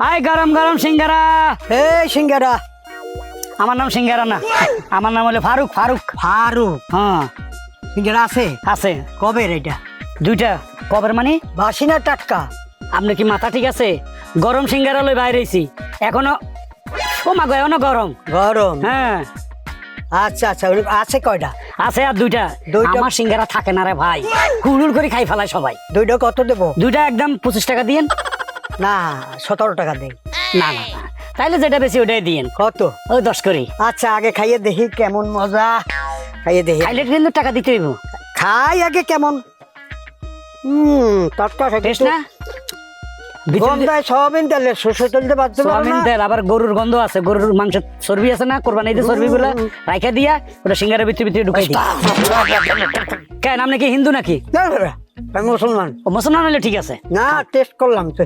আয় গরম গরম সিঙ্গারা। এই সিঙ্গারা। আমার নাম সিঙ্গারা না। আমার নাম হলো ফারুক ফারুক। ফারুক? হ্যাঁ। সিঙ্গারা আছে? আছে। কবে এটা? দুইটা। কবের মানে? বাসি না টাটকা? আপনার কি মাথা ঠিক আছে? গরম সিঙ্গারা লই বাইরেছি এখনও ও মা গো এখনও গরম। গরম? হ্যাঁ। আচ্ছা আচ্ছা আছে কয়টা? আছে আর দুইটা। দুইটা? আমার সিঙ্গারা থাকে না রে ভাই। হুড়ুর করে খাই ফেলায় সবাই। দুইটা কত দেবো? দুইটা একদম পঁচিশ টাকা দিয়েন। না সতেরো টাকা দেই। না না না। তাইলে যেটা বেশি ওটাই দিয়েন। কত? ওই দশ করি। আচ্ছা আগে খাইয়ে দেখি কেমন মজা। খাইয়ে দেখি। খাইলে কিন্তু টাকা দিতে হইব। খাই আগে কেমন? হুম টাটকা টেস্ট না? গন্ধায় সয়াবিন তেলে সরষে তেল দিয়ে সোয়াবিন তেল আবার গরুর গন্ধ আছে। গরুর মাংস চর্বি আছে না? কোরবানি ঈদের চর্বি গুলা রাইখা দিয়া ওটা সিঙ্গারের ভিতরে ভিতরে ঢুকাই দিই। কেন আপনি কি হিন্দু নাকি? আমি মুসলমান। ও মুসলমান হলে ঠিক আছে। না টেস্ট করলাম। তো